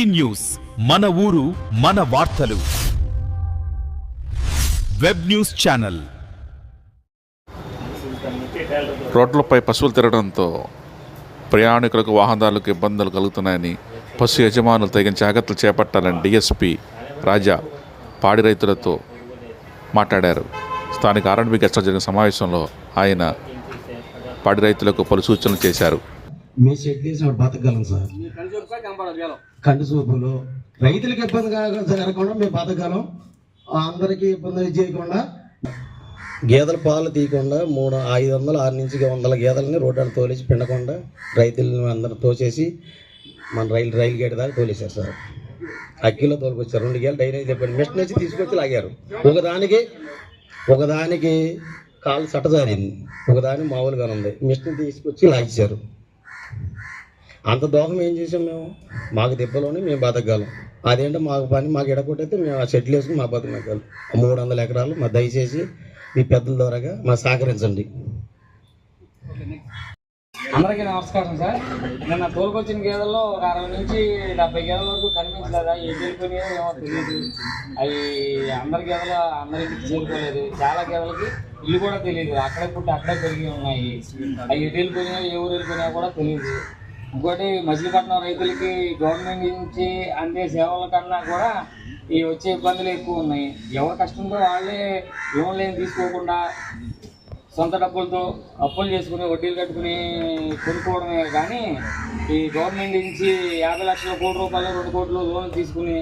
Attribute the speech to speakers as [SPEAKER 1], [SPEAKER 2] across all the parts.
[SPEAKER 1] ఈ న్యూస్. మన ఊరు మన వార్తలు. Web news channel.
[SPEAKER 2] రోడ్లపై పశువులు తిరగడంతో ప్రయాణికులకు వాహనదారులకు ఇబ్బందులు కలుగుతున్నాయని పశు యజమానులు తగిన జాగ్రత్తలు చేపట్టాలని డిఎస్పి రాజా పాడి రైతులతో మాట్లాడారు. స్థానిక ఆర్ఎండ్బి గెస్ట్ జరిగిన సమావేశంలో ఆయన పాడి రైతులకు పలు సూచనలు చేశారు.
[SPEAKER 3] మీ షెడ్ వేసిన బతకగలం సార్. కంటి చూపులు. రైతులకు ఇబ్బంది జరగకుండా మేము బతకగలం. అందరికీ ఇబ్బంది చేయకుండా. గేదెల పాలు తీయకుండా మూడు ఐదు వందలు ఆరు నుంచి వందల గేదెలని రోడ్డు తోలేసి పిండకుండా రైతులను అందరూ తోసేసి మన రైలు రైలు గేట్ దాకా తోలేశారు సార్. అక్కిలో తోలుకొచ్చారు. రెండు గేలు డైరీ చెప్పండి మిషన్ వచ్చి తీసుకొచ్చి లాగారు. ఒకదానికి ఒకదానికి కాలు సట్టజారింది ఒకదాని మామూలుగానే ఉంది. మిషన్ తీసుకొచ్చి లాగించారు అంత దోహం ఏం చేసాం మేము? మాకు దెబ్బలోనే మేము బతకగలం. అదేంటో మాకు పని మాకు ఎడకొట్టయితే మేము ఆ షెడ్లు వేసుకుని మా బతకగలం మూడు వందల ఎకరాలు మా దయచేసి మీ పెద్దల ద్వారాగా మా సహకరించండి.
[SPEAKER 4] అందరికీ నమస్కారం సార్. నిన్న తోలుకొచ్చిన గేదెల్లో ఒక అరవై నుంచి డెబ్బై గేదెల వరకు కనిపించలేదా? ఏ వెళ్ళిపోయినాయో ఏమో తెలియదు అవి అందరి గేదెలు అందరికి చేరుకోలేదు. చాలా గేదెలకి ఇల్లు కూడా తెలియదు అక్కడే పుట్టి అక్కడే పెరిగి ఉన్నాయి. అవి ఎటు వెళ్ళిపోయినాయో ఏ ఊరు వెళ్ళిపోయినాయో కూడా తెలియదు ఇంకోటి మచిలీపట్నం రైతులకి గవర్నమెంట్ నుంచి అందే సేవల కన్నా కూడా ఈ వచ్చే ఇబ్బందులు ఎక్కువ ఉన్నాయి. ఎవరి కష్టంతో వాళ్ళే లోన్లు ఏం తీసుకోకుండా సొంత డబ్బులతో అప్పులు చేసుకుని వడ్డీలు కట్టుకుని కొనుక్కోవడమే కానీ ఈ గవర్నమెంట్ నుంచి యాభై లక్షల కోటి రూపాయలు రెండు కోట్లు లోన్ తీసుకుని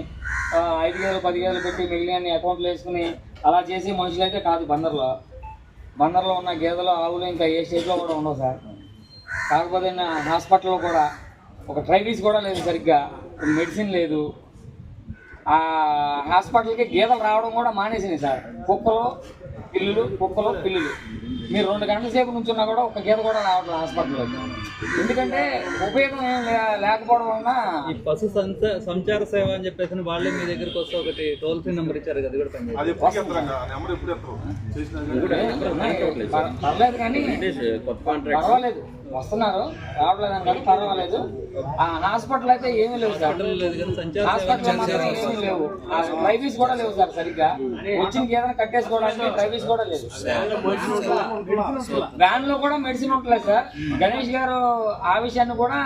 [SPEAKER 4] ఐదు వేలు పది వేలు పెట్టి మిగిలిన అకౌంట్లు వేసుకుని అలా చేసి మనుషులు అయితే కాదు బందర్లో. బందర్లో ఉన్న గేదెలు ఆవులు ఇంకా ఏ స్టేట్లో కూడా ఉండవు సార్. కాకపోతే నా హాస్పిటల్లో కూడా ఒక ట్రైనీస్ కూడా లేదు సరిగ్గా మెడిసిన్ లేదు. ఆ హాస్పిటల్కి గీతలు రావడం కూడా మానేసినాయి సార్. కుక్కలు పిల్లులు కుక్కలు పిల్లులు. మీరు రెండు గంటల సేపు నుంచున్నా కూడా ఒక గేదె కూడా రావట్లేదు హాస్పిటల్లో. ఎందుకంటే ఉపయోగం ఏం లేకపోవడం వలన
[SPEAKER 5] ఈ పశు సంచ సంచార సేవ అని చెప్పేసి వాళ్ళే మీ దగ్గరికి వస్తే ఒకటి టోల్ ఫ్రీ నెంబర్ ఇచ్చారు కదా కూడా
[SPEAKER 4] పర్లేదు కానీ పర్వాలేదు. వస్తున్నారు రావట్లేదు అని కాదు పర్వాలేదు. ఆ హాస్పిటల్ అయితే ఏమీ లేవు సార్.
[SPEAKER 5] లేదు కానీ సంచార సేవ
[SPEAKER 4] హాస్పిటల్ ఏమీ లేవు. ఆ డ్రైవీస్ కూడా లేవు సార్ సరిగ్గా. వచ్చిన ఏదైనా కట్టేసుకోవడానికి డ్రైవీస్ కూడా లేదు. వ్యాన్లో కూడా మెడిసిన్ ఉంటలేదు సార్ గణేష్ గారు ఆ విషయాన్ని కూడా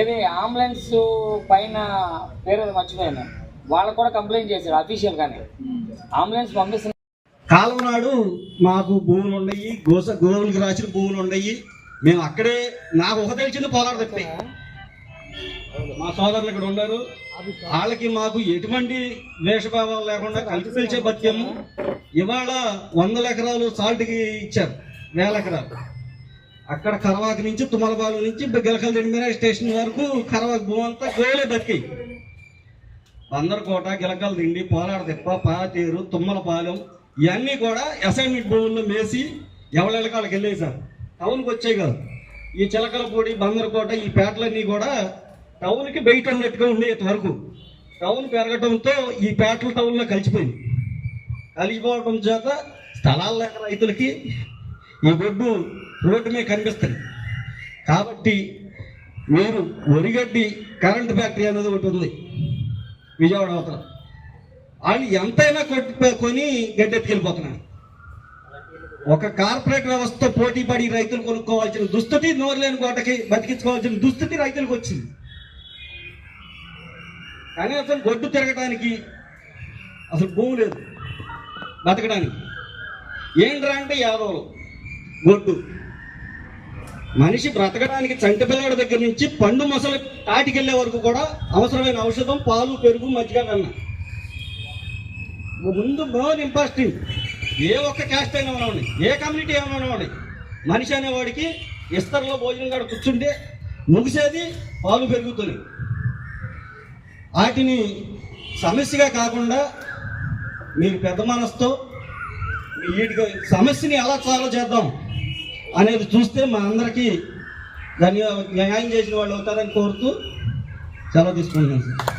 [SPEAKER 4] ఏది అంబులెన్స్ పైన పేరు మర్చిపోయాను. వాళ్ళకు కూడా కంప్లైంట్ చేశారు అఫీషియల్ గానే. అంబులెన్స్ పంపిస్తున్నారు
[SPEAKER 3] కాలం నాడు మాకు భూములు ఉన్నాయి గోస గోవులకి రాసిన భూములు ఉన్నాయి. మేము అక్కడే నాకు ఒక తెలిసిన పోలాడు తప్పి. మా సోదరులు ఇక్కడ ఉన్నారు. వాళ్ళకి మాకు ఎటువంటి వేషభావాలు లేకుండా కలిసి పిలిచే బతికాము ఇవాళ వందల ఎకరాలు సాల్ట్కి ఇచ్చారు. వేల ఎకరాలు అక్కడ కరవాక నుంచి తుమ్మలపాలెం నుంచి గిలకల మీద స్టేషన్ వరకు కరవాక భూమంతా అంతా గోలే బతికాయి. బందరకోట గిలకల దిండి పోలాడ తిప్ప పాతేరు తుమ్మలపాలెం ఇవన్నీ కూడా అసైన్మెంట్ భూముల్లో మేసి ఎవరి వాళ్ళకి సార్ టౌన్కి వచ్చాయి కాదు. ఈ చిలకలపూడి బందరకోట ఈ పేటలన్నీ కూడా టౌన్కి బయట ఉన్నట్టుగా ఉండే వరకు. టౌన్ పెరగడంతో ఈ పేటలు టౌన్లో కలిసిపోయింది కలిసిపోవడం చేత స్థలాలు లేక రైతులకి ఈ గొడ్డు రోడ్డు మీద కనిపిస్తుంది. కాబట్టి మీరు ఒరిగడ్డి కరెంట్ ఫ్యాక్టరీ అనేది ఒకటి ఉంది. విజయవాడ అవతల. వాళ్ళు ఎంతైనా కొట్టి కొని గడ్డెత్తుకెళ్ళిపోతున్నారు ఒక కార్పొరేట్ వ్యవస్థతో పోటీ పడి రైతులు కొనుక్కోవాల్సిన దుస్థితి నోరులేని కోటకి బతికించుకోవాల్సిన దుస్థితి రైతులకు వచ్చింది. కనీసం గొడ్డు తిరగడానికి అసలు భూమి లేదు. బతకడానికి. ఏంట్రా అంటే యాదవులు. గొడ్డు. మనిషి బ్రతకడానికి చంటిపిల్లడి దగ్గర నుంచి పండు మొసలి తాటికెళ్ళే వరకు కూడా అవసరమైన ఔషధం పాలు పెరుగు మజ్జిగ కన్నా ముందు మోర్ ఇంపాస్టింగ్ ఏ ఒక్క క్యాస్ట్ అయినా ఉన్నవాడి ఏ కమ్యూనిటీ అయినా ఉన్నవాడి మనిషి అనేవాడికి ఇస్తర్లో భోజనం కాడ కూర్చుంటే ముగిసేది పాలు పెరుగుతుంది వాటిని సమస్యగా కాకుండా మీరు పెద్ద మనసుతో వీటికి సమస్యని ఎలా సాల్వ్ చేద్దాం అనేది చూస్తే మా అందరికీ ధన్యవాద న్యాయం చేసిన వాళ్ళు అవుతారని కోరుతూ సెలవు తీసుకుంటున్నాను సార్.